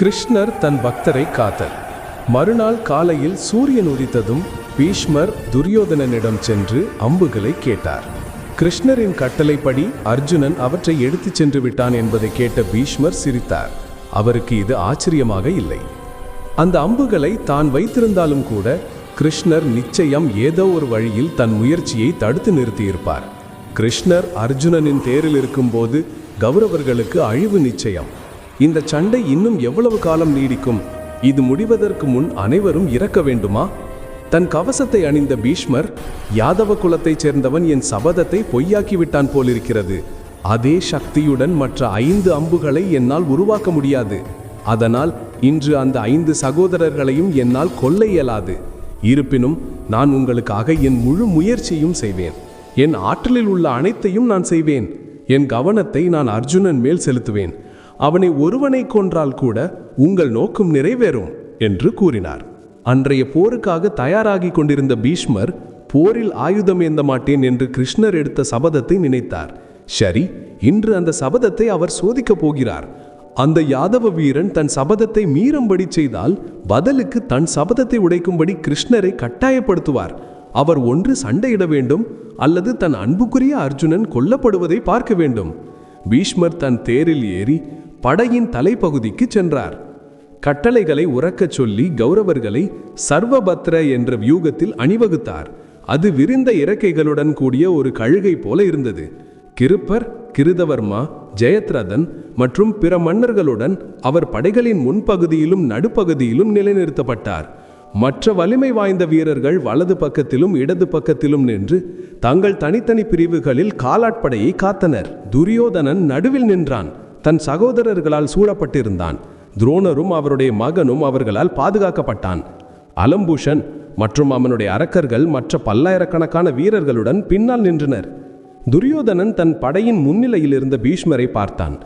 கிருஷ்ணர் தன் பக்தரை காத்தர். மறுநாள் காலையில் சூரியன் உதித்ததும் பீஷ்மர் துரியோதனனிடம் சென்று அம்புகளை கேட்டார். கிருஷ்ணரின் கட்டளைப்படி அர்ஜுனன் அவற்றை எடுத்துச் சென்று விட்டான் என்பதை கேட்ட பீஷ்மர் சிரித்தார். அவருக்கு இது ஆச்சரியமாக இல்லை. அந்த அம்புகளை தான் வைத்திருந்தாலும் கூட கிருஷ்ணர் நிச்சயம் ஏதோ ஒரு வழியில் தன் முயற்சியை தடுத்து நிறுத்தியிருப்பார். கிருஷ்ணர் அர்ஜுனனின் தேரில் இருக்கும்போது கௌரவர்களுக்கு அழிவு நிச்சயம். இந்த சண்டை இன்னும் எவ்வளவு காலம் நீடிக்கும்? இது முடிவதற்கு முன் அனைவரும் இறக்க வேண்டுமா? தன் கவசத்தை அணிந்த பீஷ்மர் யாதவ குலத்தைச் சேர்ந்தவன் என் சபதத்தை பொய்யாக்கிவிட்டான் போலிருக்கிறது. அதே சக்தியுடன் மற்ற ஐந்து அம்புகளை என்னால் உருவாக்க முடியாது. அதனால் இன்று அந்த ஐந்து சகோதரர்களையும் என்னால் கொல்ல இயலாது. இருப்பினும் நான் உங்களுக்காக என் முழு முயற்சியும் செய்வேன். என் ஆற்றலில் உள்ள அனைத்தையும் நான் செய்வேன். என் கவனத்தை நான் அர்ஜுனன் மேல் செலுத்துவேன். அவனை ஒருவனை கொன்றால் கூட உங்கள் நோக்கம் நிறைவேறும் என்று கூறினார். அன்றைய போருக்காக தயாராகி கொண்டிருந்த பீஷ்மர் போரில் ஆயுதம் ஏந்த மாட்டேன் என்று கிருஷ்ணர் எடுத்த சபதத்தை நினைத்தார். சரி இன்று அந்த சபதத்தை அவர் சோதிக்கப் போகிறார். அந்த யாதவ வீரன் தன் சபதத்தை மீறும்படி செய்தால் பதிலுக்கு தன் சபதத்தை உடைக்கும்படி கிருஷ்ணரை கட்டாயப்படுத்துவார். அவர் ஒன்று சண்டையிட வேண்டும் அல்லது தன் அன்புக்குரிய அர்ஜுனன் கொல்லப்படுவதை பார்க்க வேண்டும். பீஷ்மர் தன் தேரில் ஏறி படையின் தலைப்பகுதிக்கு சென்றார். கட்டளைகளை உறக்கச் சொல்லி கௌரவர்களை சர்வபத்ர என்ற வியூகத்தில் அணிவகுத்தார். அது விரிந்த இறக்கைகளுடன் கூடிய ஒரு கழுகை போல இருந்தது. கிருப்பர் கிருதவர்மா ஜெயத்ரதன் மற்றும் பிற மன்னர்களுடன் அவர் படைகளின் முன்பகுதியிலும் நடுப்பகுதியிலும் நிலைநிறுத்தப்பட்டார். மற்ற வலிமை வாய்ந்த வீரர்கள் வலது பக்கத்திலும் இடது பக்கத்திலும் நின்று தங்கள் தனித்தனி பிரிவுகளில் காலாட்படையை காத்தனர். துரியோதனன் நடுவில் நின்றான். தன் சகோதரர்களால் சூழப்பட்டிருந்தான். துரோணரும் அவருடைய மகனும் அவர்களால் பாதுகாக்கப்பட்டான். அலம்பூஷன் மற்றும் அவனுடைய அரக்கர்கள் மற்ற பல்லாயிரக்கணக்கான வீரர்களுடன் பின்னால் நின்றனர். துரியோதனன் தன் படையின் முன்னிலையில் இருந்த பீஷ்மரை பார்த்தான்.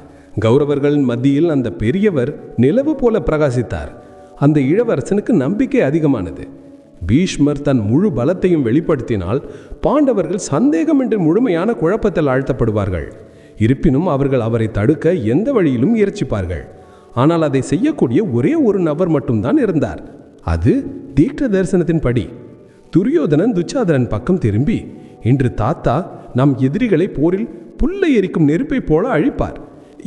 கௌரவர்களின் மத்தியில் அந்த பெரியவர் நிலவு போல பிரகாசித்தார். அந்த இளவரசனுக்கு நம்பிக்கை அதிகமானது. பீஷ்மர் தன் முழு பலத்தையும் வெளிப்படுத்தினால் பாண்டவர்கள் சந்தேகமின்றி முழுமையான குழப்பத்தில் ஆழ்த்தப்படுவார்கள். இருப்பினும் அவர்கள் அவரை தடுக்க எந்த வழியிலும் முயற்சிப்பார்கள். ஆனால் அதை செய்யக்கூடிய ஒரே ஒரு நபர் மட்டும்தான் இருந்தார். அது தீட்ச தரிசனத்தின் படி துரியோதனன் துச்சாதனன் பக்கம் திரும்பி இன்று தாத்தா நம் எதிரிகளை போரில் புல்லை எரிக்கும் நெருப்பைப் போல அழிப்பார்.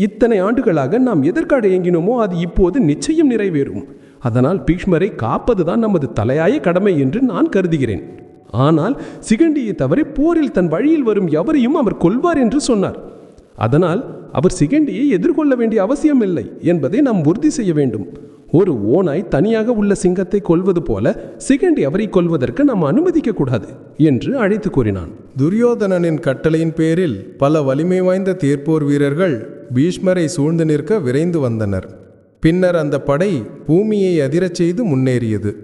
இத்தனை ஆண்டுகளாக நாம் எதற்காக இயங்கினோமோ அது இப்போது நிச்சயம் நிறைவேறும். அதனால் பீஷ்மரை காப்பதுதான் நமது தலையாய கடமை என்று நான் கருதுகிறேன். ஆனால் சிகண்டியை தவிர போரில் தன் வழியில் வரும் எவரையும் அவர் கொல்வார் என்று சொன்னார். அதனால் அவர் சிகண்டியை எதிர்கொள்ள வேண்டிய அவசியமில்லை என்பதை நாம் உறுதி செய்ய வேண்டும். ஒரு ஓனாய் தனியாக உள்ள சிங்கத்தை கொல்வது போல சிகண்டி அவரை கொல்வதற்கு நாம் அனுமதிக்க கூடாது என்று அழைத்து கூறினான். துரியோதனனின் கட்டளையின் பேரில் பல வலிமை வாய்ந்த தேர்ப்போர் வீரர்கள் பீஷ்மரை சூழ்ந்து நிற்க விரைந்து வந்தனர். பின்னர் அந்த படை பூமியை அதிரச் செய்து முன்னேறியது.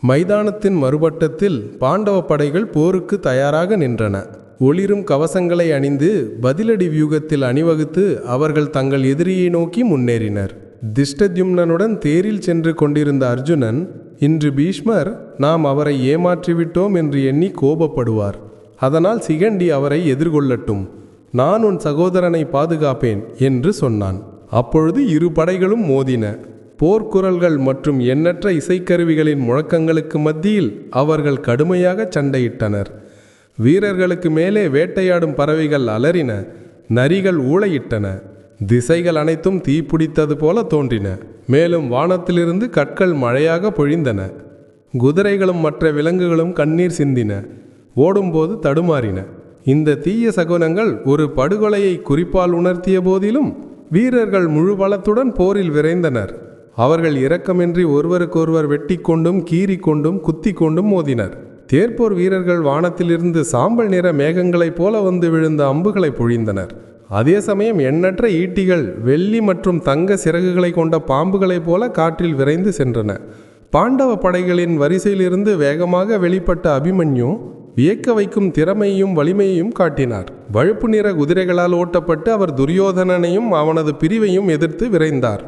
மைதானத்தின் மறுபட்டத்தில் பாண்டவ படைகள் போருக்கு தயாராக நின்றன. ஒளிரும் கவசங்களை அணிந்து பதிலடி வியூகத்தில் அணிவகுத்து அவர்கள் தங்கள் எதிரியை நோக்கி முன்னேறினர். திஷ்டத்யும்னனுடன் தேரில் சென்று கொண்டிருந்த அர்ஜுனன் இன்று பீஷ்மர் நாம் அவரை ஏமாற்றிவிட்டோம் என்று எண்ணி கோபப்படுவார். அதனால் சிகண்டி அவரை எதிர்கொள்ளட்டும். நான் உன் சகோதரனை பாதுகாப்பேன் என்று சொன்னான். அப்பொழுது இரு படைகளும் மோதின. போர்க்குரல்கள் மற்றும் எண்ணற்ற இசைக்கருவிகளின் முழக்கங்களுக்கு மத்தியில் அவர்கள் கடுமையாக சண்டையிட்டனர். வீரர்களுக்கு மேலே வேட்டையாடும் பறவைகள் அலறின நரிகள் ஊளையிட்டன திசைகள் அனைத்தும் தீப்பிடித்தது போல தோன்றின. மேலும் வானத்திலிருந்து கற்கள் மழையாக பொழிந்தன. குதிரைகளும் மற்ற விலங்குகளும் கண்ணீர் சிந்தின ஓடும்போது தடுமாறின. இந்த தீய சகுனங்கள் ஒரு படுகொலையை குறிப்பால் உணர்த்திய போதிலும் வீரர்கள் முழு பலத்துடன் போரில் விரைந்தனர். அவர்கள் இரக்கமின்றி ஒருவருக்கொருவர் வெட்டி கொண்டும் கீறி கொண்டும் குத்தி கொண்டும் மோதினர். தேர்ப்போர் வீரர்கள் வானத்திலிருந்து சாம்பல் நிற மேகங்களைப் போல வந்து விழுந்த அம்புகளை பொழிந்தனர். அதே சமயம் எண்ணற்ற ஈட்டிகள் வெள்ளி மற்றும் தங்க சிறகுகளை கொண்ட பாம்புகளைப் போல காற்றில் விரைந்து சென்றன. பாண்டவ படைகளின் வரிசையிலிருந்து வேகமாக வெளிப்பட்ட அபிமன்யு வியக்க வைக்கும் திறமையும் வலிமையையும் காட்டினார். வழுப்பு நிற குதிரைகளால் ஓட்டப்பட்டு அவர் துரியோதனனையும் அவனது பிரிவையும் எதிர்த்து விரைந்தார்.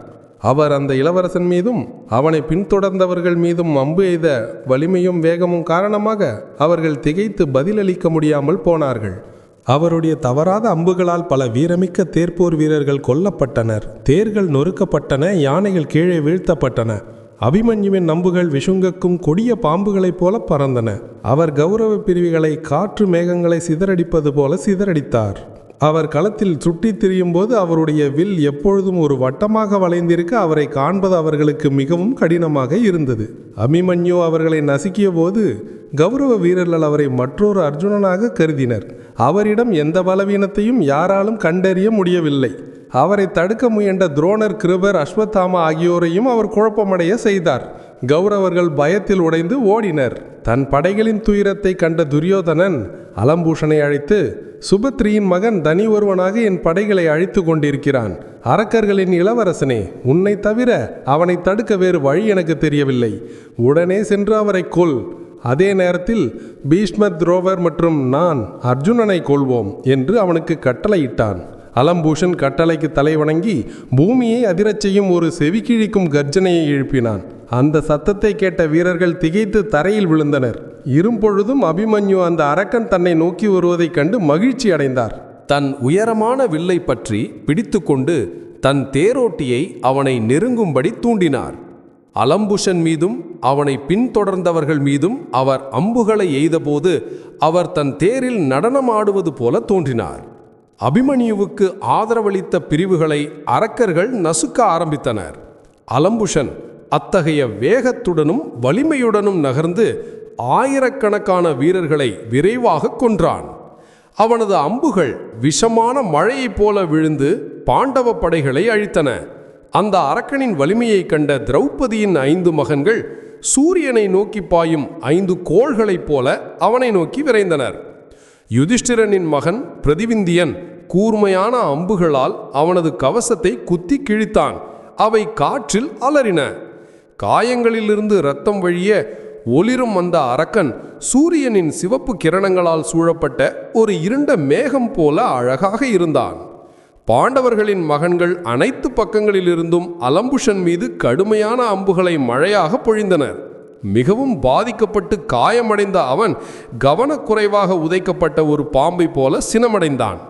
அவர் அந்த இளவரசன் மீதும் அவனை பின்தொடர்ந்தவர்கள் மீதும் அம்பு எய்த வலிமையும் வேகமும் காரணமாக அவர்கள் திகைத்து பதிலளிக்க முடியாமல் போனார்கள். அவருடைய தவறாத அம்புகளால் பல வீரமிக்க தேர்ப்போர் வீரர்கள் கொல்லப்பட்டனர். தேர்கள் நொறுக்கப்பட்டன யானைகள் கீழே வீழ்த்தப்பட்டன. அபிமன்யுவின் நம்புகள் விஷுங்கக்கும் கொடிய பாம்புகளைப் போல பறந்தன. அவர் கௌரவ பிரிவுகளை காற்று மேகங்களை சிதறடிப்பது போல சிதறடித்தார். அவர் களத்தில் சுட்டித் திரியும் போது அவருடைய வில் எப்பொழுதும் ஒரு வட்டமாக வளைந்திருக்க அவரை காண்பது அவர்களுக்கு மிகவும் கடினமாக இருந்தது. அபிமன்யு அவர்களை நசுக்கிய போது கௌரவ வீரர்கள் அவரை மற்றொரு அர்ஜுனனாக கருதினர். அவரிடம் எந்த பலவீனத்தையும் யாராலும் கண்டறிய முடியவில்லை. அவரை தடுக்க முயன்ற துரோணர் கிருபர் அஸ்வத்தாமா ஆகியோரையும் அவர் குழப்பமடைய செய்தார். கௌரவர்கள் பயத்தில் உடைந்து ஓடினர். தன் படைகளின் துயரத்தை கண்ட துரியோதனன் அலம்பூஷனை அழைத்து சுபத்ரியின் மகன் தனி ஒருவனாக என் படைகளை அழித்து கொண்டிருக்கிறான். அரக்கர்களின் இளவரசனே உன்னை தவிர அவனை தடுக்க வேறு வழி எனக்கு தெரியவில்லை. உடனே சென்று அவரை கொல். அதே நேரத்தில் பீஷ்ம துரோவர் மற்றும் நான் அர்ஜுனனை கொள்வோம் என்று அவனுக்கு கட்டளையிட்டான். அலம்பூஷன் கட்டளைக்கு தலைவணங்கி பூமியை அதிரச் செய்யும் ஒரு செவிக்கிழிக்கும் கர்ஜனையை எழுப்பினான். அந்த சத்தத்தை கேட்ட வீரர்கள் திகைத்து தரையில் விழுந்தனர். இரும்பொழுதும் அபிமன்யு அந்த அரக்கன் தன்னை நோக்கி வருவதைக் கண்டு மகிழ்ச்சி அடைந்தார். தன் உயரமான வில்லை பற்றி பிடித்துக்கொண்டு தன் தேரோட்டியை அவனை நெருங்கும்படி தூண்டினார். அலம்புஷன் மீதும் அவனை பின்தொடர்ந்தவர்கள் மீதும் அவர் அம்புகளை எய்தபோது அவர் தன் தேரில் நடனமாடுவது போல தோன்றினார். அபிமன்யுவுக்கு ஆதரவளித்த பிரிவுகளை அரக்கர்கள் நசுக்க ஆரம்பித்தனர். அலம்புஷன் அத்தகைய வேகத்துடனும் வலிமையுடனும் நகர்ந்து ஆயிரக்கணக்கான வீரர்களை விரைவாக கொன்றான். அவனது அம்புகள் விஷமான மழையைப் போல விழுந்து பாண்டவ படைகளை அழித்தன. அந்த அரக்கனின் வலிமையைக் கண்ட திரௌபதியின் ஐந்து மகன்கள் சூரியனை நோக்கி பாயும் ஐந்து கோள்களைப் போல அவனை நோக்கி விரைந்தனர். யுதிஷ்டிரனின் மகன் பிரதிவிந்தியன் கூர்மையான அம்புகளால் அவனது கவசத்தை குத்தி கிழித்தான். அவை காற்றில் அலறின. காயங்களிலிருந்து இரத்தம் வழிய ஒளிரும் அந்த அரக்கன் சூரியனின் சிவப்பு கிரணங்களால் சூழப்பட்ட ஒரு இருண்ட மேகம் போல அழகாக இருந்தான். பாண்டவர்களின் மகன்கள் அனைத்து பக்கங்களிலிருந்தும் அலம்புஷன் மீது கடுமையான அம்புகளை மழையாக பொழிந்தனர். மிகவும் பாதிக்கப்பட்டு காயமடைந்த அவன் கவனக்குறைவாக உதைக்கப்பட்ட ஒரு பாம்பை போல சினமடைந்தான்.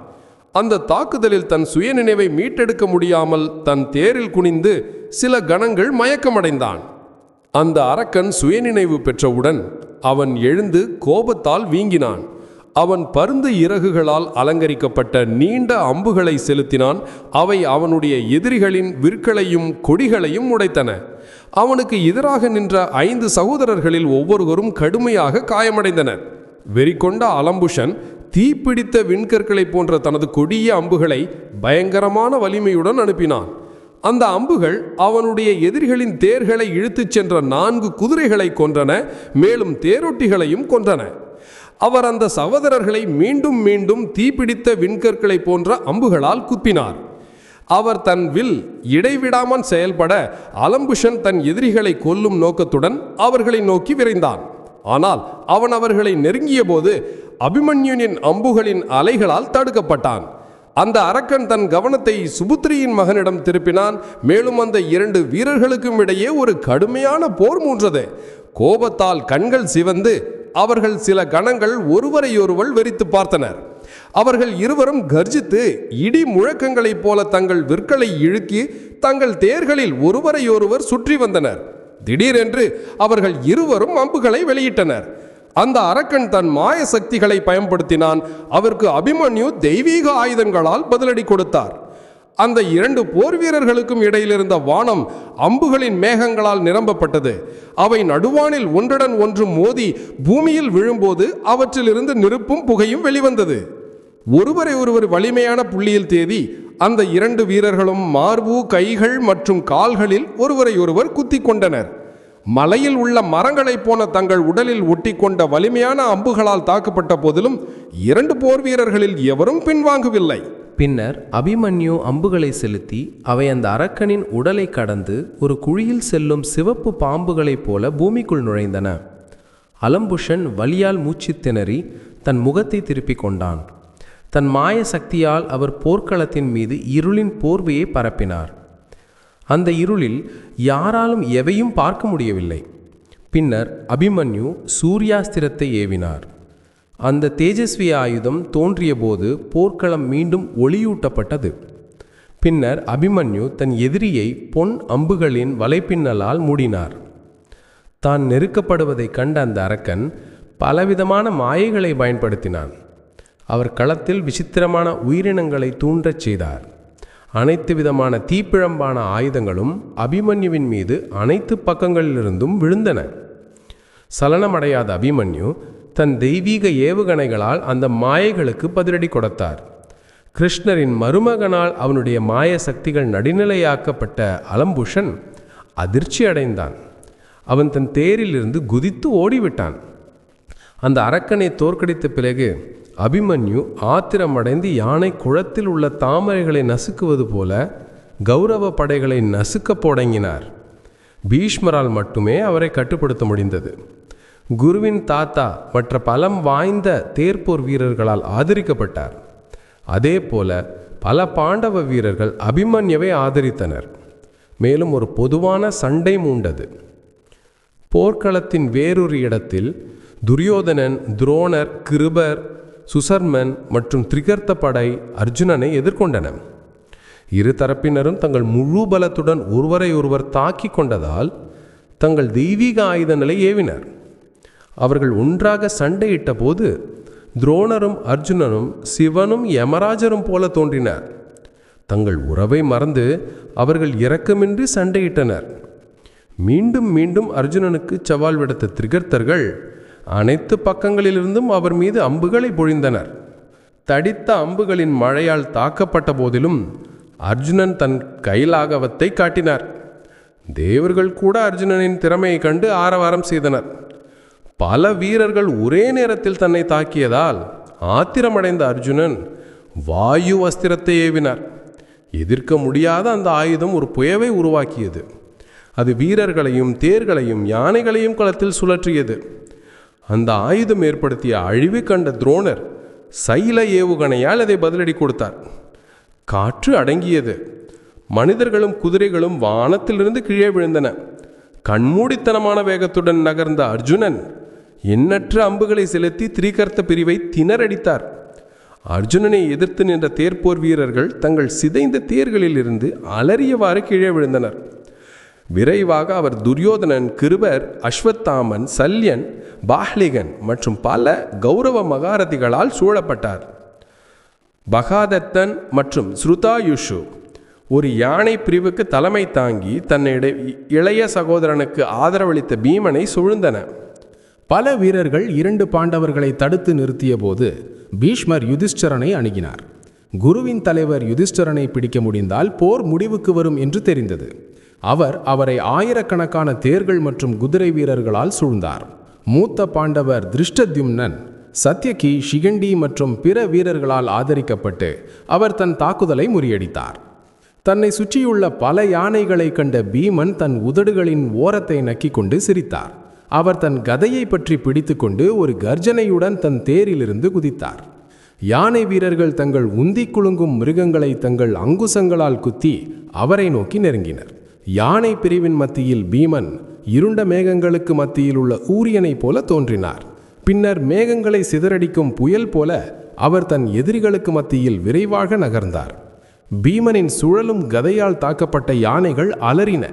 அந்த தாக்குதலில் தன் சுயநினைவை மீட்டெடுக்க முடியாமல் தன் தேரில் குனிந்து சில கணங்கள் மயக்கமடைந்தான். அந்த அரக்கன் சுயநினைவு பெற்றவுடன் அவன் எழுந்து கோபத்தால் வீங்கினான். அவன் பருந்து இறகுகளால் அலங்கரிக்கப்பட்ட நீண்ட அம்புகளை செலுத்தினான். அவை அவனுடைய எதிரிகளின் விற்களையும் கொடிகளையும் உடைத்தன. அவனுக்கு எதிராக நின்ற ஐந்து சகோதரர்களில் ஒவ்வொருவரும் கடுமையாக காயமடைந்தனர். வெறிகொண்ட அலம்புஷன் தீப்பிடித்த விண்கற்களை போன்ற தனது கொடிய அம்புகளை பயங்கரமான வலிமையுடன் அனுப்பினான். அந்த அம்புகள் அவனுடைய எதிரிகளின் தேர்களை இழுத்துச் சென்ற நான்கு குதிரைகளை கொன்றன மேலும் தேரொட்டிகளையும் கொன்றன. அவர் அந்த சகோதரர்களை மீண்டும் மீண்டும் தீப்பிடித்த விண்கற்களை போன்ற அம்புகளால் குத்தினார். அவர் தன் வில் இடைவிடாமல் செயல்பட அலம்புஷன் தன் எதிரிகளை கொல்லும் நோக்கத்துடன் அவர்களை நோக்கி விரைந்தான். ஆனால் அவன் அவர்களை நெருங்கிய போது அபிமன்யுனின் அம்புகளின் அலைகளால் தடுக்கப்பட்டான். அந்த அரக்கன் தன் கவனத்தை சுபுத்திரியின் மகனிடம் திருப்பினான். மேலும் அந்த இரண்டு வீரர்களுக்கும் இடையே ஒரு கடுமையான போர் மூன்றது. கோபத்தால் கண்கள் சிவந்து அவர்கள் சில கணங்கள் ஒருவரையொருவர் வெறித்து பார்த்தனர். அவர்கள் இருவரும் கர்ஜித்து இடி முழக்கங்களைப் போல தங்கள் விற்களை இழுக்கி தங்கள் தேர்களில் ஒருவரையொருவர் சுற்றி வந்தனர். திடீரென்று அவர்கள் இருவரும் அம்புகளை வெளியிட்டனர். அந்த அரக்கன் தன் மாய சக்திகளை பயன்படுத்தினான். அவருக்கு அபிமன்யு தெய்வீக ஆயுதங்களால் பதிலடி கொடுத்தார். அந்த இரண்டு போர் வீரர்களுக்கும் இடையிலிருந்த வானம் அம்புகளின் மேகங்களால் நிரம்பப்பட்டது. அவை நடுவானில் ஒன்றுடன் ஒன்று மோதி பூமியில் விழும்போது அவற்றிலிருந்து நெருப்பும் புகையும் வெளிவந்தது. ஒருவரை ஒருவர் வலிமையான புள்ளியில் தேதி அந்த இரண்டு வீரர்களும் மார்பு கைகள் மற்றும் கால்களில் ஒருவரை ஒருவர் குத்தி கொண்டனர் மலையில் உள்ள மரங்களைப் போன தங்கள் உடலில் ஒட்டிக்கொண்ட வலிமையான அம்புகளால் தாக்கப்பட்ட போதிலும் இரண்டு போர் வீரர்களில் எவரும் பின்வாங்கவில்லை. பின்னர் அபிமன்யு அம்புகளை செலுத்தி அவை அந்த அரக்கனின் உடலை கடந்து ஒரு குழியில் செல்லும் சிவப்பு பாம்புகளைப் போல பூமிக்குள் நுழைந்தன. அலம்புஷன் வலியால் மூச்சு திணறி தன் முகத்தை திருப்பிக் கொண்டான். தன் மாய சக்தியால் அவர் போர்க்களத்தின் மீது இருளின் போர்வையை பரப்பினார். அந்த இருளில் யாராலும் எவையும் பார்க்க முடியவில்லை. பின்னர் அபிமன்யு சூர்யாஸ்திரத்தை ஏவினார். அந்த தேஜஸ்வி ஆயுதம் தோன்றியபோது போர்க்களம் மீண்டும் ஒளியூட்டப்பட்டது. பின்னர் அபிமன்யு தன் எதிரியை பொன் அம்புகளின் வலைப்பின்னலால் மூடினார். தான் நெருக்கப்படுவதைக் கண்ட அந்த அரக்கன் பலவிதமான மாயைகளை பயன்படுத்தினான். அவர் களத்தில் விசித்திரமான உயிரினங்களை தூண்டச் செய்தார். அனைத்து விதமான தீப்பிழம்பான ஆயுதங்களும் அபிமன்யுவின் மீது அனைத்து பக்கங்களிலிருந்தும் விழுந்தன. சலனமடையாத அபிமன்யு தன் தெய்வீக ஏவுகணைகளால் அந்த மாயைகளுக்கு பதிலடி கொடுத்தார். கிருஷ்ணரின் மருமகனால் அவனுடைய மாய சக்திகள் நடுநிலையாக்கப்பட்ட அலம்புஷன் அதிர்ச்சி அடைந்தான். அவன் தன் தேரிலிருந்து குதித்து ஓடிவிட்டான். அந்த அரக்கனை தோற்கடித்த பிறகு அபிமன்யு ஆத்திரமடைந்து யானை குளத்தில் உள்ள தாமரைகளை நசுக்குவது போல கௌரவ படைகளை நசுக்கப் தொடங்கினார் பீஷ்மரால் மட்டுமே அவரை கட்டுப்படுத்த முடிந்தது. குருவின் தாத்தா மற்ற பலம் வாய்ந்த தேர்ப்போர் வீரர்களால் ஆதரிக்கப்பட்டார். அதே போல பல பாண்டவ வீரர்கள் அபிமன்யவை ஆதரித்தனர். மேலும் ஒரு பொதுவான சண்டை மூண்டது. போர்க்களத்தின் வேறொரு இடத்தில் துரியோதனன் துரோணர் கிருபர் சுசர்மன் மற்றும் திரிகர்த்த படை அர்ஜுனனை எதிர்கொண்டன. இரு தரப்பினரும் தங்கள் முழு பலத்துடன் ஒருவரை ஒருவர் தாக்கிக் கொண்டதால் தங்கள் தெய்வீக ஆயுதங்களை ஏவினர். அவர்கள் ஒன்றாக சண்டையிட்ட போது துரோணரும் அர்ஜுனனும் சிவனும் யமராஜரும் போல தோன்றினர். தங்கள் உறவை மறந்து அவர்கள் இரக்கமின்றி சண்டையிட்டனர். மீண்டும் மீண்டும் அர்ஜுனனுக்கு சவால் விடுத்த திரிகர்த்தர்கள் அனைத்து பக்கங்களிலிருந்தும் அவர் மீது அம்புகளை பொழிந்தனர். தடித்த அம்புகளின் மழையால் தாக்கப்பட்ட போதிலும் அர்ஜுனன் தன் கைலாகவத்தை காட்டினார். தேவர்கள் கூட அர்ஜுனனின் திறமையை கண்டு ஆரவாரம் செய்தனர். பல வீரர்கள் ஒரே நேரத்தில் தன்னை தாக்கியதால் ஆத்திரமடைந்த அர்ஜுனன் வாயு அஸ்திரத்தை ஏவினார். எதிர்க்க முடியாத அந்த ஆயுதம் ஒரு புயவை உருவாக்கியது. அது வீரர்களையும் தேர்களையும் யானைகளையும் களத்தில் சுழற்றியது. அந்த ஆயுதம் ஏற்படுத்திய அழிவு கண்ட துரோணர் சைல ஏவுகணையால் அதை பதிலடி கொடுத்தார். காற்று அடங்கியது. மனிதர்களும் குதிரைகளும் வானத்திலிருந்து கீழே விழுந்தன. கண்மூடித்தனமான வேகத்துடன் நகர்ந்த அர்ஜுனன் எண்ணற்ற அம்புகளை செலுத்தி திரிகர்த்த பிரிவை திணறடித்தார். அர்ஜுனனை எதிர்த்து நின்ற தேர்ப்போர் வீரர்கள் தங்கள் சிதைந்த தேர்களிலிருந்து அலறியவாறு கீழே விழுந்தனர். விரைவாக அவர் துரியோதனன் கிருபர் அஸ்வத்தாமன் சல்யன் பாஹ்லிகன் மற்றும் பல கௌரவ மகாரதிகளால் சூழப்பட்டார். பகாதத்தன் மற்றும் ஸ்ருதாயுஷு ஒரு யானை பிரிவுக்கு தலைமை தாங்கி தன்னை இளைய சகோதரனுக்கு ஆதரவளித்த பீமனை சூழ்ந்தன. பல வீரர்கள் இரண்டு பாண்டவர்களை தடுத்து நிறுத்தியபோது பீஷ்மர் யுதிஷ்டரனை அணுகினார். குருவின் தலைவர் யுதிஷ்டரனை பிடிக்க முடிந்தால் போர் முடிவுக்கு வரும் என்று தெரிந்தது. அவர் அவரை ஆயிரக்கணக்கான தேர்கள் மற்றும் குதிரை வீரர்களால் சூழ்ந்தார். மூத்த பாண்டவர் திருஷ்டத்யும்னன் சத்யகி ஷிகண்டி மற்றும் பிற வீரர்களால் ஆதரிக்கப்பட்டு அவர் தன் தாக்குதலை முறியடித்தார். தன்னை சுற்றியுள்ள பல யானைகளை கண்ட பீமன் தன் உதடுகளின் ஓரத்தை நக்கிக் கொண்டு சிரித்தார். அவர் தன் கதையை பற்றி பிடித்துக்கொண்டு ஒரு கர்ஜனையுடன் தன் தேரிலிருந்து குதித்தார். யானை வீரர்கள் தங்கள் உந்திக் குலுங்கும் மிருகங்களை தங்கள் அங்குசங்களால் குத்தி அவரை நோக்கி நெருங்கினர். யானை பிரிவின் மத்தியில் பீமன் இருண்ட மேகங்களுக்கு மத்தியில் உள்ள ஊரியனைப் போல தோன்றினார். பின்னர் மேகங்களை சிதறடிக்கும் புயல் போல அவர் தன் எதிரிகளுக்கு மத்தியில் விரைவாக நகர்ந்தார். பீமனின் சுழலும் கதையால் தாக்கப்பட்ட யானைகள் அலறின.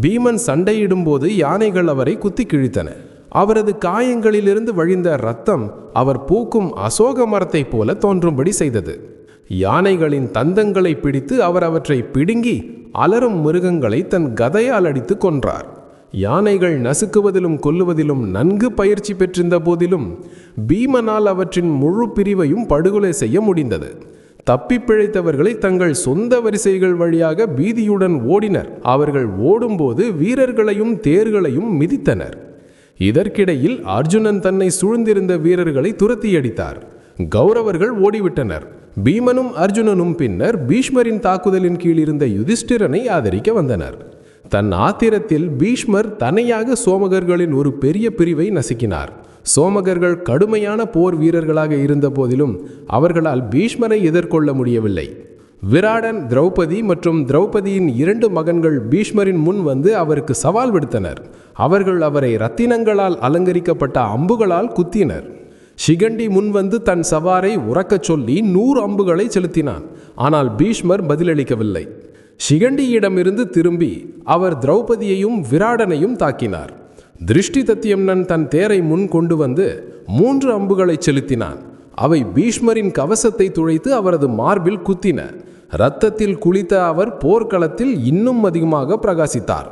பீமன் சண்டையிடும்போது யானைகள் அவரை குத்தி கிழித்தன. அவரது காயங்களிலிருந்து வழிந்த ரத்தம் அவர் பூக்கும் அசோக மரத்தைப் போல தோன்றும்படி செய்தது. யானைகளின் தந்தங்களை பிடித்து அவர் அவற்றை பிடுங்கி அலறும் மிருகங்களை தன் கதையால் அடித்து கொன்றார். யானைகள் நசுக்குவதிலும் கொல்லுவதிலும் நன்கு பயிற்சி பெற்றிருந்த போதிலும் பீமனால் அவற்றின் முழு பிரிவையும் படுகொலை செய்ய முடிந்தது. தப்பி பிழைத்தவர்களை தங்கள் சொந்த வரிசைகள் வழியாக பீதியுடன் ஓடினர். அவர்கள் ஓடும்போது வீரர்களையும் தேர்களையும் மிதித்தனர். இதற்கிடையில் அர்ஜுனன் தன்னை சூழ்ந்திருந்த வீரர்களை துரத்தியடித்தார். கௌரவர்கள் ஓடிவிட்டனர். பீமனும் அர்ஜுனனும் பின்னர் பீஷ்மரின் தாக்குதலின் கீழ் இருந்த யுதிஷ்டிரனை ஆதரிக்க வந்தனர். தன் ஆத்திரத்தில் பீஷ்மர் தனியாக சோமகர்களின் ஒரு பெரிய பிரிவை நசுக்கினார். சோமகர்கள் கடுமையான போர் வீரர்களாக இருந்த போதிலும் அவர்களால் பீஷ்மரை எதிர்கொள்ள முடியவில்லை. விராடன் திரௌபதி மற்றும் திரௌபதியின் இரண்டு மகன்கள் பீஷ்மரின் முன் வந்து அவருக்கு சவால் விடுத்தனர். அவர்கள் அவரை ரத்தினங்களால் அலங்கரிக்கப்பட்ட அம்புகளால் குத்தினர். சிகண்டி முன்வந்து தன் சவாரை உறக்கச் சொல்லி நூறு அம்புகளை செலுத்தினான். ஆனால் பீஷ்மர் பதிலளிக்கவில்லை. சிகண்டியிடமிருந்து திரும்பி அவர் திரௌபதியையும் விராடனையும் தாக்கினார். திருஷ்டி தத்தியம்னன் தன் தேரை முன் கொண்டு வந்து மூன்று அம்புகளை செலுத்தினான். அவை பீஷ்மரின் கவசத்தை துளைத்து அவரது மார்பில் குத்தின. இரத்தத்தில் குளித்த அவர் போர்க்களத்தில் இன்னும் அதிகமாக பிரகாசித்தார்.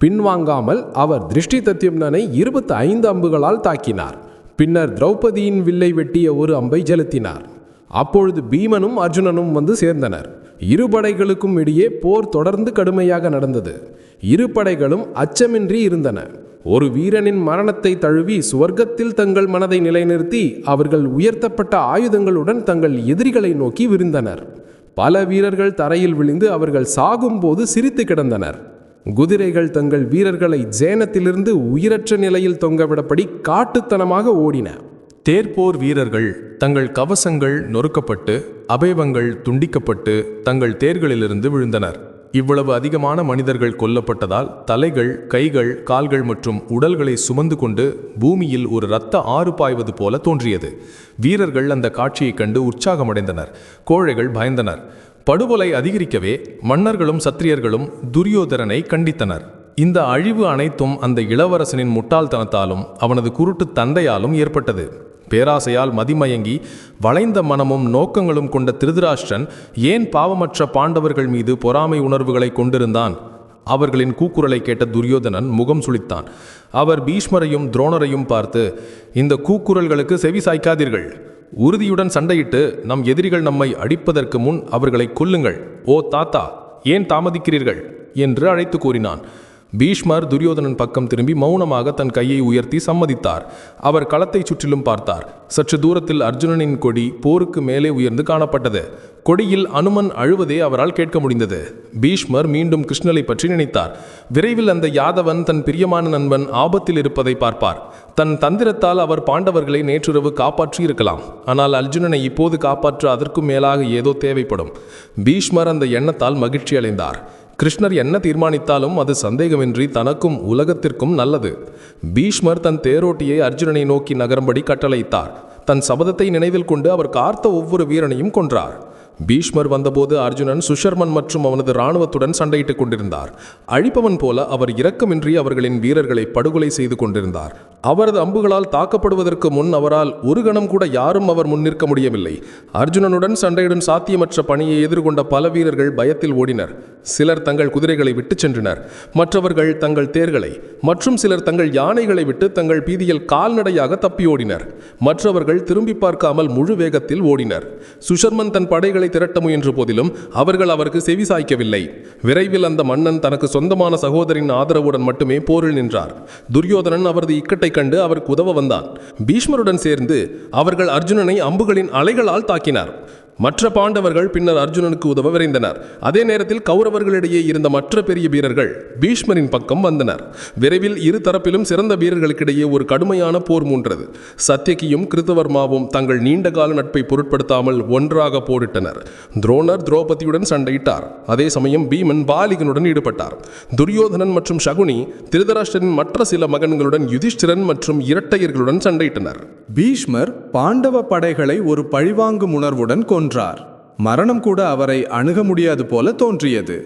பின்வாங்காமல் அவர் திருஷ்டி தத்தியம்னனை இருபத்தி ஐந்து அம்புகளால் தாக்கினார். பின்னர் திரௌபதியின் வில்லை வெட்டிய ஒரு அம்பை செலுத்தினார். அப்பொழுது பீமனும் அர்ஜுனனும் வந்து சேர்ந்தனர். இரு படைகளுக்கும் இடையே போர் தொடர்ந்து கடுமையாக நடந்தது. இரு படைகளும் அச்சமின்றி இருந்தன. ஒரு வீரனின் மரணத்தை தழுவி சுவர்க்கத்தில் தங்கள் மனதை நிலைநிறுத்தி அவர்கள் உயர்த்தப்பட்ட ஆயுதங்களுடன் தங்கள் எதிரிகளை நோக்கி விரிந்தனர். பல வீரர்கள் தரையில் விழுந்து அவர்கள் சாகும்போது சிரித்து கிடந்தனர். குதிரைகள் தங்கள் வீரர்களை ஜேனத்திலிருந்து உயிரற்ற நிலையில் தொங்கவிடப்படி காட்டுத்தனமாக ஓடின. தேர்ப்போர் வீரர்கள் தங்கள் கவசங்கள் நொறுக்கப்பட்டு அபயவங்கள் துண்டிக்கப்பட்டு தங்கள் தேர்களிலிருந்து விழுந்தனர். இவ்வளவு அதிகமான மனிதர்கள் கொல்லப்பட்டதால் தலைகள் கைகள் கால்கள் மற்றும் உடல்களை சுமந்து கொண்டு பூமியில் ஒரு இரத்த ஆறு பாய்வது போல தோன்றியது. வீரர்கள் அந்த காட்சியைக் கண்டு உற்சாகமடைந்தனர். கோழைகள் பயந்தனர். படுகொலை அதிகரிக்கவே மன்னர்களும் சத்திரியர்களும் துரியோதரனை கண்டித்தனர். இந்த அழிவு அனைத்தும் அந்த இளவரசனின் முட்டாள்தனத்தாலும் அவனது குருட்டு தந்தையாலும் ஏற்பட்டது. பேராசையால் மதிமயங்கி வளைந்த மனமும் நோக்கங்களும் கொண்ட திருதராஷ்டிரன் ஏன் பாவமற்ற பாண்டவர்கள் மீது பொறாமை உணர்வுகளை கொண்டிருந்தான்? அவர்களின் கூக்குரலை கேட்ட துரியோதனன் முகம் சுளித்தான். அவர் பீஷ்மரையும் துரோணரையும் பார்த்து இந்த கூக்குரல்களுக்கு செவி சாய்க்காதீர்கள். உறுதியுடன் சண்டையிட்டு நம் எதிரிகள் நம்மை அடிப்பதற்கு முன் அவர்களை கொல்லுங்கள். ஓ தாத்தா ஏன் தாமதிக்கிறீர்கள்? என்று அழைத்து கூறினான். பீஷ்மர் துரியோதனன் பக்கம் திரும்பி மௌனமாக தன் கையை உயர்த்தி சம்மதித்தார். அவர் களத்தை சுற்றிலும் பார்த்தார். சற்று தூரத்தில் அர்ஜுனனின் கொடி போருக்கு மேலே உயர்ந்து காணப்பட்டது. கொடியில் அனுமன் அழுவதே அவரால் கேட்க முடிந்தது. பீஷ்மர் மீண்டும் கிருஷ்ணலை பற்றி நினைத்தார். விரைவில் அந்த யாதவன் தன் பிரியமான நண்பன் ஆபத்தில் இருப்பதை பார்ப்பார். தன் தந்திரத்தால் அவர் பாண்டவர்களை நேற்றிரவு காப்பாற்றி இருக்கலாம். ஆனால் அர்ஜுனனை இப்போது காப்பாற்ற அதற்கும் மேலாக ஏதோ தேவைப்படும். பீஷ்மர் அந்த எண்ணத்தால் மகிழ்ச்சி அடைந்தார் கிருஷ்ணர் என்ன தீர்மானித்தாலும் அது சந்தேகமின்றி தனக்கும் உலகத்திற்கும் நல்லது. பீஷ்மர் தன் தேரோட்டியை அர்ஜுனனை நோக்கி நகரும்படி கட்டளையிட்டார். தன் சபதத்தை நினைவில் கொண்டு அவர் கார்த்த ஒவ்வொரு வீரனையும் கொன்றார். பீஷ்மர் வந்தபோது அர்ஜுனன் சுஷர்மன் மற்றும் அவனது இராணுவத்துடன் சண்டையிட்டுக் கொண்டிருந்தார். அழிப்பவன் போல அவர் இரக்கமின்றி அவர்களின் வீரர்களை படுகொலை செய்து கொண்டிருந்தார். அவரது அம்புகளால் தாக்கப்படுவதற்கு முன் அவரால் ஒரு கணம் கூட யாரும் அவர் முன்னிற்க முடியவில்லை. அர்ஜுனனுடன் சண்டையிடும் சாத்தியமற்ற பணியை எதிர்கொண்ட பல வீரர்கள் பயத்தில் ஓடினர். சிலர் தங்கள் குதிரைகளை விட்டுச் சென்றனர். மற்றவர்கள் தங்கள் தேர்களை மற்றும் சிலர் தங்கள் யானைகளை விட்டு தங்கள் பீதியில் கால்நடையாக தப்பி ஓடினர். மற்றவர்கள் திரும்பி பார்க்காமல் முழு வேகத்தில் ஓடினர். சுஷர்மன் தன் படைகளை திரட்ட முயன்ற போதிலும் அவர்கள் அவருக்கு செவி சாய்க்கவில்லை. விரைவில் அந்த மன்னன் தனக்கு சொந்தமான சகோதரின் ஆதரவுடன் மட்டுமே போரில் நின்றார். துரியோதனன் அவரது இக்கட்டை கண்டு அவருக்கு உதவ வந்தான். பீஷ்மருடன் சேர்ந்து அவர்கள் அர்ஜுனனை அம்புகளின் அலைகளால் தாக்கினார். மற்ற பாண்டவர்கள் பின்னர் அர்ஜுனனுக்கு உதவ விரைந்தனர் அதே நேரத்தில் கௌரவர்களிடையே இருந்த மற்ற பெரிய வீரர்கள் பீஷ்மரின் பக்கம் வந்தனர். விரைவில் இரு தரப்பிலும் சிறந்த வீரர்களுக்கிடையே ஒரு கடுமையான போர் மூன்றது. சத்தியகியும் கிருத்தவர்மாவும் தங்கள் நீண்டகால நட்பை பொருட்படுத்தாமல் ஒன்றாக போரிட்டனர். துரோணர் திரௌபதியுடன் சண்டையிட்டார். அதே சமயம் பீமன் பாலிகனுடன் ஈடுபட்டார். துரியோதனன் மற்றும் சகுனி திருதராஷ்டரின் மற்ற சில மகன்களுடன் யுதிஷ்டிரன் மற்றும் இரட்டையர்களுடன் சண்டையிட்டனர். பீஷ்மர் பாண்டவ படைகளை ஒரு பழிவாங்கும் உணர்வுடன் தோன்றார். மரணம் கூட அவரை அணுக முடியாது போல தோன்றியது.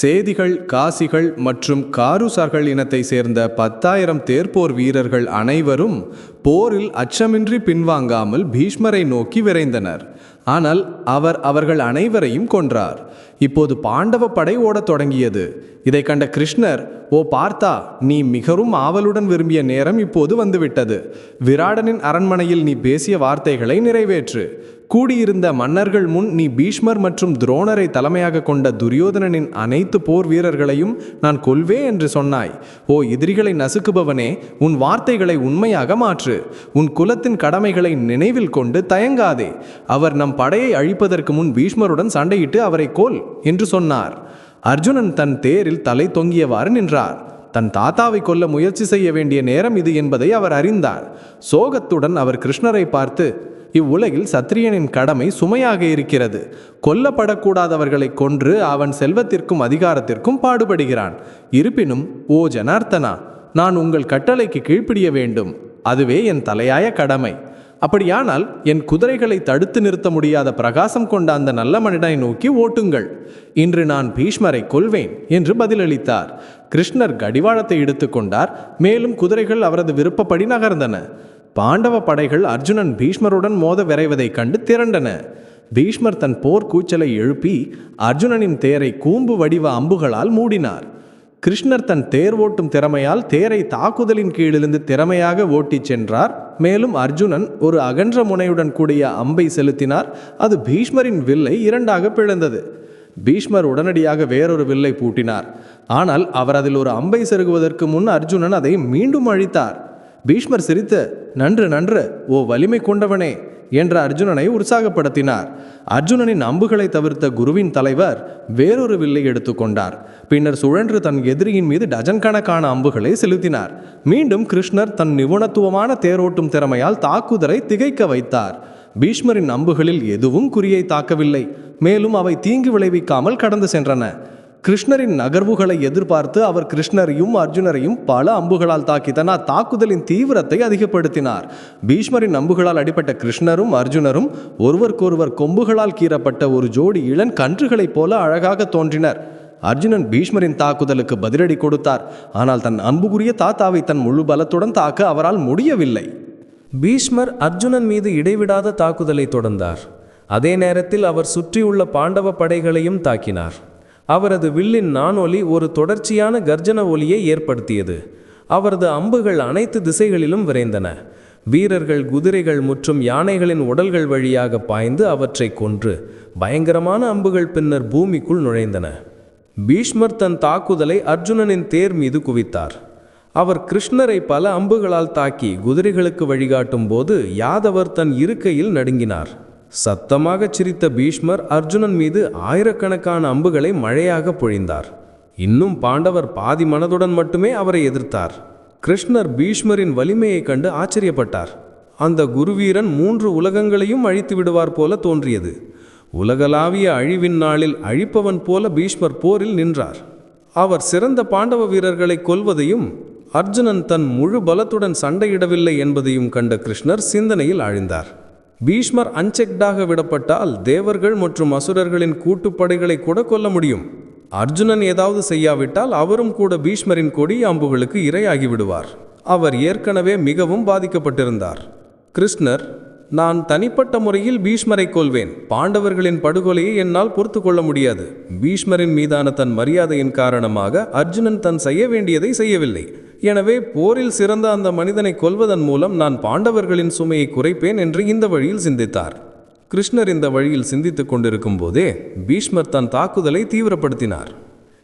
சேதிகள் காசிகள் மற்றும் காருசார்கள் இனத்தை சேர்ந்த பத்தாயிரம் தேர்ப்போர் வீரர்கள் அனைவரும் போரில் அச்சமின்றி பின்வாங்காமல் பீஷ்மரை நோக்கி விரைந்தனர். ஆனால் அவர் அவர்கள் அனைவரையும் கொன்றார். இப்போது பாண்டவ படை ஓடத் தொடங்கியது. இதை கண்ட கிருஷ்ணர் ஓ பார்த்தா நீ மிகவும் ஆவலுடன் விரும்பிய நேரம் இப்போது வந்துவிட்டது. விராடனின் அரண்மனையில் நீ பேசிய வார்த்தைகளை நிறைவேற்று. கூடியிருந்த மன்னர்கள் முன் நீ பீஷ்மர் மற்றும் துரோணரை தலைமையாக கொண்ட துரியோதனனின் அனைத்து போர் வீரர்களையும் நான் கொல்வே என்று சொன்னாய். ஓ எதிரிகளை நசுக்குபவனே உன் வார்த்தைகளை உண்மையாக மாற்று. உன் குலத்தின் கடமைகளை நினைவில் கொண்டு தயங்காதே. அவர் நம் படையை அழிப்பதற்கு முன் பீஷ்மருடன் சண்டையிட்டு அவரை கொல் என்று சொன்னார். அர்ஜுனன் தன் தேரில் தலை தொங்கியவாறு நின்றார். தன் தாத்தாவை கொல்ல முயற்சி செய்ய வேண்டிய நேரம் இது என்பதை அவர் அறிந்தார். சோகத்துடன் அவர் கிருஷ்ணரை பார்த்து இவ்வுலகில் சத்திரியனின் கடமை சுமையாக இருக்கிறது. கொல்லப்படக்கூடாதவர்களை கொன்று அவன் செல்வத்திற்கும் அதிகாரத்திற்கும் பாடுபடுகிறான். இருப்பினும் ஓ ஜனார்த்தனா நான் உங்கள் கட்டளைக்கு கீழ்ப்பிடிய வேண்டும். அதுவே என் தலையாய கடமை. அப்படியானால் என் குதிரைகளை தடுத்து நிறுத்த முடியாத பிரகாசம் கொண்ட அந்த நல்ல மனிதனை நோக்கி ஓட்டுங்கள். இன்று நான் பீஷ்மரை கொல்வேன் என்று பதிலளித்தார். கிருஷ்ணர் கடிவாளத்தை எடுத்துக்கொண்டார் மேலும் குதிரைகள் அவரது விருப்பப்படி நகர்ந்தன. பாண்டவ படைகள் அர்ஜுனன் பீஷ்மருடன் மோத விரைவதைக் கண்டு திரண்டன. பீஷ்மர் தன் போர் கூச்சலை எழுப்பி அர்ஜுனனின் தேரை கூம்பு வடிவ அம்புகளால் மூடினார். கிருஷ்ணர் தன் தேர் ஓட்டும் திறமையால் தேரை தாக்குதலின் கீழிருந்து திறமையாக ஓட்டிச் சென்றார். மேலும் அர்ஜுனன் ஒரு அகன்ற முனையுடன் கூடிய அம்பை செலுத்தினார். அது பீஷ்மரின் வில்லை இரண்டாக பிளந்தது. பீஷ்மர் உடனடியாக வேறொரு வில்லை பூட்டினார். ஆனால் அவர் அதில் ஒரு அம்பை செருகுவதற்கு முன் அர்ஜுனன் அதை மீண்டும் அழித்தார். பீஷ்மர் சிரித்து நன்று நன்று ஓ வலிமை கொண்டவனே என்ற அர்ஜுனனை உற்சாகப்படுத்தினார். அர்ஜுனனின் அம்புகளை தவிர்த்த குருவின் தலைவர் வேறொரு வில்லை எடுத்துக்கொண்டார் பின்னர் சுழன்று தன் எதிரியின் மீது டஜன் கணக்கான அம்புகளை செலுத்தினார். மீண்டும் கிருஷ்ணர் தன் நிபுணத்துவமான தேரோட்டும் திறமையால் தாக்குதலை திகைக்க வைத்தார். பீஷ்மரின் அம்புகளில் எதுவும் குறியை தாக்கவில்லை. மேலும் அவை தீங்கு விளைவிக்காமல் கடந்து சென்றன. கிருஷ்ணரின் நகர்வுகளை எதிர்பார்த்து அவர் கிருஷ்ணரையும் அர்ஜுனரையும் பல அம்புகளால் தாக்கி தாக்குதலின் தீவிரத்தை அதிகப்படுத்தினார். பீஷ்மரின் அம்புகளால் அடிபட்ட கிருஷ்ணரும் அர்ஜுனரும் ஒருவருக்கொருவர் கொம்புகளால் கீறப்பட்ட ஒரு ஜோடி இளன் கன்றுகளைப் போல அழகாக தோன்றினர். அர்ஜுனன் பீஷ்மரின் தாக்குதலுக்கு பதிலடி கொடுத்தார். ஆனால் தன் அன்புக்குரிய தாத்தாவை தன் முழு பலத்துடன் தாக்க அவரால் முடியவில்லை. பீஷ்மர் அர்ஜுனன் மீது இடைவிடாத தாக்குதலை தொடர்ந்தார். அதே நேரத்தில் அவர் சுற்றியுள்ள பாண்டவ படைகளையும் தாக்கினார். அவரது வில்லின் நானொலி ஒரு தொடர்ச்சியான கர்ஜன ஒலியை ஏற்படுத்தியது. அவரது அம்புகள் அனைத்து திசைகளிலும் விரைந்தன. வீரர்கள் குதிரைகள் மற்றும் யானைகளின் உடல்கள் வழியாக பாய்ந்து அவற்றை கொன்று பயங்கரமான அம்புகள் பின்னர் பூமிக்குள் நுழைந்தன. பீஷ்மர் தன் தாக்குதலை அர்ஜுனனின் தேர் மீது குவித்தார். அவர் கிருஷ்ணரை பல அம்புகளால் தாக்கி குதிரைகளுக்கு வழிகாட்டும் போது யாதவர் தன் இருக்கையில் நடுங்கினார். சத்தமாகச் சிரித்த பீஷ்மர் அர்ஜுனன் மீது ஆயிரக்கணக்கான அம்புகளை மழையாக பொழிந்தார். இன்னும் பாண்டவர் பாதி மனதுடன் மட்டுமே அவரை எதிர்த்தார். கிருஷ்ணர் பீஷ்மரின் வலிமையைக் கண்டு ஆச்சரியப்பட்டார். அந்த குருவீரன் மூன்று உலகங்களையும் அழித்து விடுவார் போல தோன்றியது. உலகளாவிய அழிவின் நாளில் அழிப்பவன் போல பீஷ்மர் போரில் நின்றார். அவர் சிறந்த பாண்டவ வீரர்களை கொல்வதையும் அர்ஜுனன் தன் முழு பலத்துடன் சண்டையிடவில்லை என்பதையும் கண்ட கிருஷ்ணர் சிந்தனையில் ஆழ்ந்தார். பீஷ்மர் அன்செக்டாக விடப்பட்டால் தேவர்கள் மற்றும் அசுரர்களின் கூட்டுப்படைகளை கூட கொல்ல முடியும். அர்ஜுனன் ஏதாவது செய்யாவிட்டால் அவரும் கூட பீஷ்மரின் கொடி அம்புகளுக்கு இரையாகிவிடுவார் அவர் ஏற்கனவே மிகவும் பாதிக்கப்பட்டிருந்தார். கிருஷ்ணர் நான் தனிப்பட்ட முறையில் பீஷ்மரை கொள்வேன் பாண்டவர்களின் படுகொலையை என்னால் பொறுத்து கொள்ள முடியாது. பீஷ்மரின் மீதான தன் மரியாதையின் காரணமாக அர்ஜுனன் தன் செய்ய வேண்டியதை செய்யவில்லை. எனவே போரில் சிறந்த அந்த மனிதனை கொல்வதன் மூலம் நான் பாண்டவர்களின் சுமையை குறைப்பேன் என்று இந்த வழியில் சிந்தித்தார். கிருஷ்ணர் இந்த வழியில் சிந்தித்துக் கொண்டிருக்கும் போதே பீஷ்மர் தன் தாக்குதலை தீவிரப்படுத்தினார்.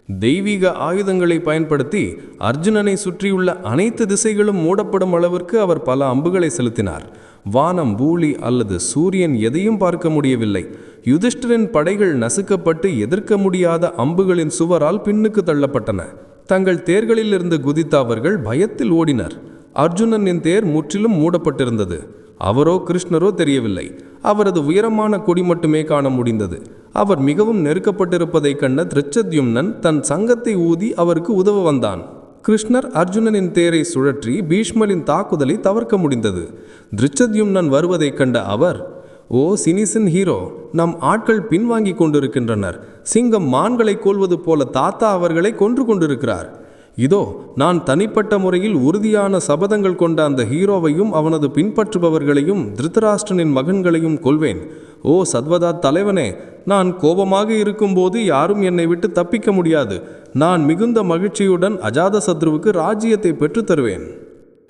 தெய்வீக ஆயுதங்களை பயன்படுத்தி அர்ஜுனனை சுற்றியுள்ள அனைத்து திசைகளும் மூடப்படும் அளவிற்கு அவர் பல அம்புகளை செலுத்தினார். வானம் பூலி அல்லது சூரியன் எதையும் பார்க்க முடியவில்லை. யுதிஷ்டரின் படைகள் நசுக்கப்பட்டு எதிர்க்க முடியாத அம்புகளின் சுவரால் பின்னுக்கு தள்ளப்பட்டன. தங்கள் தேர்களிலிருந்து குதித்த அவர்கள் பயத்தில் ஓடினர். அர்ஜுனனின் தேர் முற்றிலும் மூடப்பட்டிருந்தது. அவரோ கிருஷ்ணரோ தெரியவில்லை. அவரது உயரமான கொடி மட்டுமே காண முடிந்தது. அவர் மிகவும் நெருக்கப்பட்டிருப்பதைக் கண்ட திருச்சத்யும்னன் தன் சங்கத்தை ஊதி அவருக்கு உதவ வந்தான். கிருஷ்ணர் அர்ஜுனனின் தேரை சுழற்றி பீஷ்மரின் தாக்குதலை தவிர்க்க முடிந்தது. திருச்சத்யும்னன் வருவதைக் கண்ட அவர் ஓ சினிசன் ஹீரோ நம் ஆட்கள் பின்வாங்கி கொண்டிருக்கின்றனர். சிங்கம் மான்களை கொல்வது போல தாத்தா அவர்களை கொன்று கொண்டிருக்கிறார். இதோ நான் தனிப்பட்ட முறையில் உறுதியான சபதங்கள் கொண்ட அந்த ஹீரோவையும் அவனது பின்பற்றுபவர்களையும் திருத்தராஷ்டிரனின் மகன்களையும் கொல்வேன். ஓ சத்வதா தலைவனே நான் கோபமாக இருக்கும்போது யாரும் என்னை விட்டு தப்பிக்க முடியாது. நான் மிகுந்த மகிழ்ச்சியுடன் அஜாதசத்ருவுக்கு ராஜ்யத்தை பெற்றுத் தருவேன்.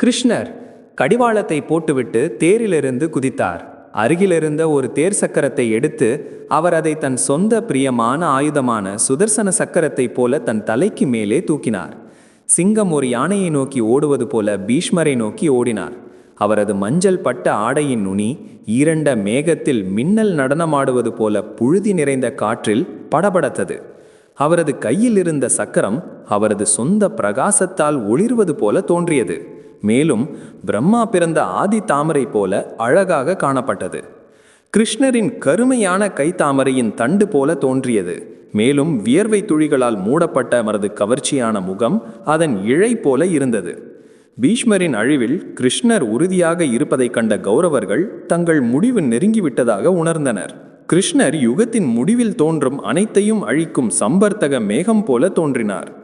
கிருஷ்ணர் கடிவாளத்தை போட்டுவிட்டு தேரிலிருந்து குதித்தார். அருகிலிருந்த ஒரு தேர் சக்கரத்தை எடுத்து அவர் அதை தன் சொந்த பிரியமான ஆயுதமான சுதர்சன சக்கரத்தைப் போல தன் தலைக்கு மேலே தூக்கினார். சிங்கம் ஒரு யானையை நோக்கி ஓடுவது போல பீஷ்மரை நோக்கி ஓடினார். அவரது மஞ்சள் பட்ட ஆடையின் நுனி ஈரண்ட மேகத்தில் மின்னல் நடனமாடுவது போல புழுதி நிறைந்த காற்றில் படபடத்தது. அவரது கையில் இருந்த சக்கரம் அவரது சொந்த பிரகாசத்தால் ஒளிர்வது போல தோன்றியது. மேலும் பிரம்மா பிறந்த ஆதி தாமரை போல அழகாக காணப்பட்டது. கிருஷ்ணரின் கருமையான கைத்தாமரையின் தண்டு போல தோன்றியது. மேலும் வியர்வை துளிகளால் மூடப்பட்ட அவரது கவர்ச்சியான முகம் அதன் இழை போல இருந்தது. பீஷ்மரின் அழிவில் கிருஷ்ணர் உறுதியாக இருப்பதைக் கண்ட கௌரவர்கள் தங்கள் முடிவு நெருங்கிவிட்டதாக உணர்ந்தனர். கிருஷ்ணர் யுகத்தின் முடிவில் தோன்றும் அனைத்தையும் அழிக்கும் சம்பர்த்தக மேகம் போல தோன்றினார்.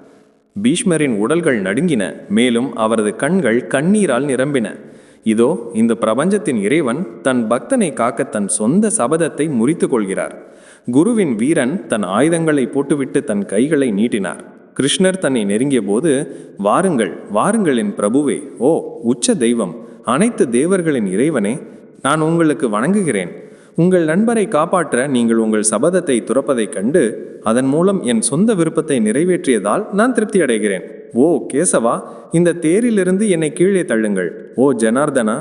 பீஷ்மரின் உடல்கள் நடுங்கின மேலும் அவரது கண்கள் கண்ணீரால் நிரம்பின. இதோ இந்த பிரபஞ்சத்தின் இறைவன் தன் பக்தனை காக்க தன் சொந்த சபதத்தை முறித்து கொள்கிறார். குருவின் வீரன் தன் ஆயுதங்களை போட்டுவிட்டு தன் கைகளை நீட்டினார். கிருஷ்ணர் தன்னை நெருங்கிய போது வாருங்கள் வாருங்கள் என் பிரபுவே ஓ உச்ச தெய்வம் அனைத்து தேவர்களின் இறைவனே நான் உங்களுக்கு வணங்குகிறேன். உங்கள் நண்பரை காப்பாற்ற நீங்கள் உங்கள் சபதத்தை துறப்பதைக் கண்டு அதன் மூலம் என் சொந்த விருப்பத்தை நிறைவேற்றியதால் நான் திருப்தி அடைகிறேன். ஓ கேசவா இந்த தேரிலிருந்து என்னை கீழே தள்ளுங்கள். ஓ ஜனார்தனா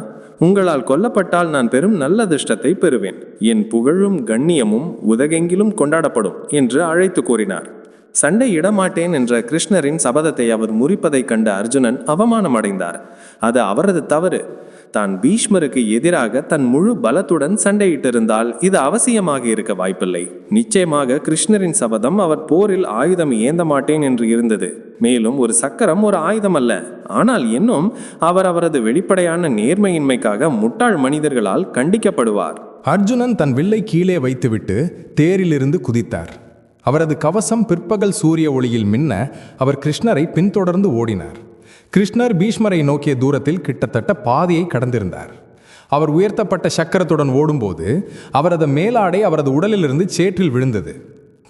உங்களால் கொல்லப்பட்டால் நான் பெரும் நல்ல அதிர்ஷ்டத்தை பெறுவேன். என் புகழும் கண்ணியமும் உதகெங்கிலும் கொண்டாடப்படும் என்று அழைத்து கூறினார். சண்டை இடமாட்டேன் என்ற கிருஷ்ணரின் சபதத்தை அவர் முறிப்பதைக் கண்ட அர்ஜுனன் அவமானமடைந்தார். அது அவரது தவறு. தான் பீஷ்மருக்கு எதிராக தன் முழு பலத்துடன் சண்டையிட்டிருந்தால் இது அவசியமாக இருக்க வாய்ப்பில்லை. நிச்சயமாக கிருஷ்ணரின் சபதம் அவர் போரில் ஆயுதம் ஏந்த மாட்டேன் என்று இருந்தது. மேலும் ஒரு சக்கரம் ஒரு ஆயுதம் அல்ல. ஆனால் இன்னும் அவர் அவரது வெளிப்படையான நேர்மையின்மைக்காக முட்டாள் மனிதர்களால் கண்டிக்கப்படுவார். அர்ஜுனன் தன் வில்லை கீழே வைத்துவிட்டு தேரிலிருந்து குதித்தார். அவரது கவசம் பிற்பகல் சூரிய ஒளியில் மின்ன அவர் கிருஷ்ணரை பின்தொடர்ந்து ஓடினார். கிருஷ்ணர் பீஷ்மரை நோக்கிய தூரத்தில் கிட்டத்தட்ட பாதையை கடந்திருந்தார். அவர் உயர்த்தப்பட்ட சக்கரத்துடன் ஓடும்போது அவரது மேலாடை அவரது உடலிலிருந்து சேற்றில் விழுந்தது.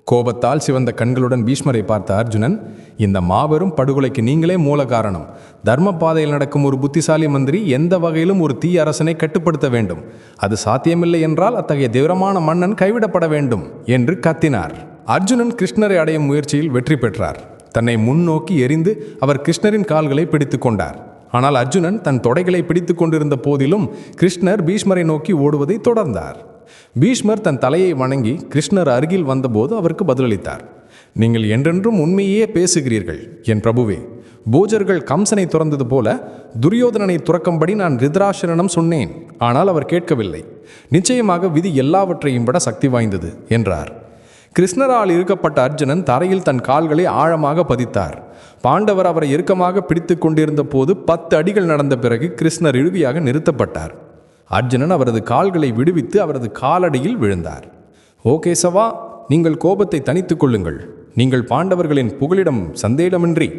கோபத்தால் சிவந்த கண்களுடன் பீஷ்மரை பார்த்த அர்ஜுனன் இந்த மாபெரும் படுகொலைக்கு நீங்களே மூல காரணம். தர்ம பாதையில் நடக்கும் ஒரு புத்திசாலி மந்திரி எந்த வகையிலும் ஒரு தீய அரசனை கட்டுப்படுத்த வேண்டும். அது சாத்தியமில்லை என்றால் அத்தகைய தீவிரமான மன்னன் கைவிடப்பட வேண்டும் என்று கத்தினார். அர்ஜுனன் கிருஷ்ணரை அடையும் முயற்சியில் வெற்றி பெற்றார். தன்னை முன்னோக்கி எரிந்து அவர் கிருஷ்ணரின் கால்களை பிடித்து கொண்டார். ஆனால் அர்ஜுனன் தன் தொடைகளை பிடித்து கொண்டிருந்த போதிலும் கிருஷ்ணர் பீஷ்மரை நோக்கி ஓடுவதை தொடர்ந்தார். பீஷ்மர் தன் தலையை வணங்கி கிருஷ்ணர் அருகில் வந்தபோது அவருக்கு பதிலளித்தார். நீங்கள் என்றென்றும் உண்மையே பேசுகிறீர்கள் என் பிரபுவே. போஜர்கள் கம்சனை துறந்தது போல துரியோதனனை துறக்கும்படி நான் ரித்ராசரணம் சொன்னேன். ஆனால் அவர் கேட்கவில்லை. நிச்சயமாக விதி எல்லாவற்றையும் விட சக்தி வாய்ந்தது என்றார். கிருஷ்ணரால் இருக்கப்பட்ட அர்ஜுனன் தரையில் தன் கால்களை ஆழமாக பதித்தார். பாண்டவர் அவரை இறுக்கமாக பிடித்து கொண்டிருந்த போது பத்து அடிகள் நடந்த பிறகு கிருஷ்ணர் இழுவியாக நிறுத்தப்பட்டார். அர்ஜுனன் அவரது கால்களை விடுவித்து அவரது காலடியில் விழுந்தார். ஓ கேசவா நீங்கள் கோபத்தை தனித்துக் கொள்ளுங்கள். நீங்கள் பாண்டவர்களின் புகலிடம் சந்தேகமின்றி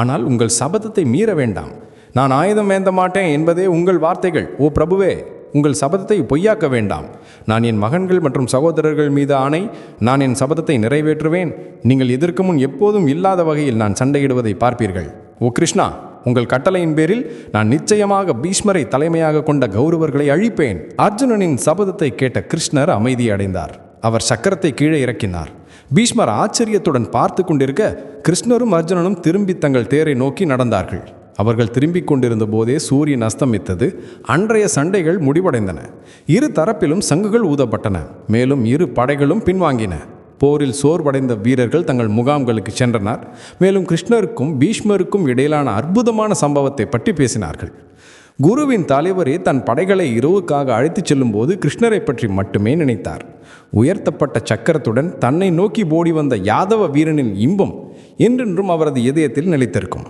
ஆனால் உங்கள் சபதத்தை மீற வேண்டாம். நான் ஆயுதம் ஏந்த மாட்டேன் என்பதே உங்கள் வார்த்தைகள். ஓ பிரபுவே உங்கள் சபதத்தை பொய்யாக்க வேண்டாம். நான் என் மகன்கள் மற்றும் சகோதரர்கள் மீது ஆணை நான் என் சபதத்தை நிறைவேற்றுவேன். நீங்கள் எதிர்க்கு முன் எப்போதும் இல்லாத வகையில் நான் சண்டையிடுவதை பார்ப்பீர்கள். ஓ கிருஷ்ணா உங்கள் கட்டளையின் பேரில் நான் நிச்சயமாக பீஷ்மரை தலைமையாக கொண்ட கௌரவர்களை அழிப்பேன். அர்ஜுனனின் சபதத்தை கேட்ட கிருஷ்ணர் அமைதியடைந்தார் அவர் சக்கரத்தை கீழே இறக்கினார். பீஷ்மர் ஆச்சரியத்துடன் பார்த்து கொண்டிருக்க கிருஷ்ணரும் அர்ஜுனனும் திரும்பி தங்கள் தேரை நோக்கி நடந்தார்கள். அவர்கள் திரும்பிக் கொண்டிருந்த போதே சூரியன் அஸ்தமித்தது. அன்றைய சண்டைகள் முடிவடைந்தன. இரு தரப்பிலும் சங்குகள் ஊதப்பட்டன. மேலும் இரு படைகளும் பின்வாங்கின. போரில் சோர்வடைந்த வீரர்கள் தங்கள் முகாம்களுக்கு சென்றனர். மேலும் கிருஷ்ணருக்கும் பீஷ்மருக்கும் இடையிலான அற்புதமான சம்பவத்தை பற்றி பேசினார்கள். குருவின் தலைவரே தன் படைகளை இரவுக்காக அழைத்துச் செல்லும்போது கிருஷ்ணரை பற்றி மட்டுமே நினைத்தார். உயர்த்தப்பட்ட சக்கரத்துடன் தன்னை நோக்கி ஓடி வந்த யாதவ வீரனின் இன்பம் என்றென்றும் அவரது இதயத்தில் நிலைத்திருக்கும்.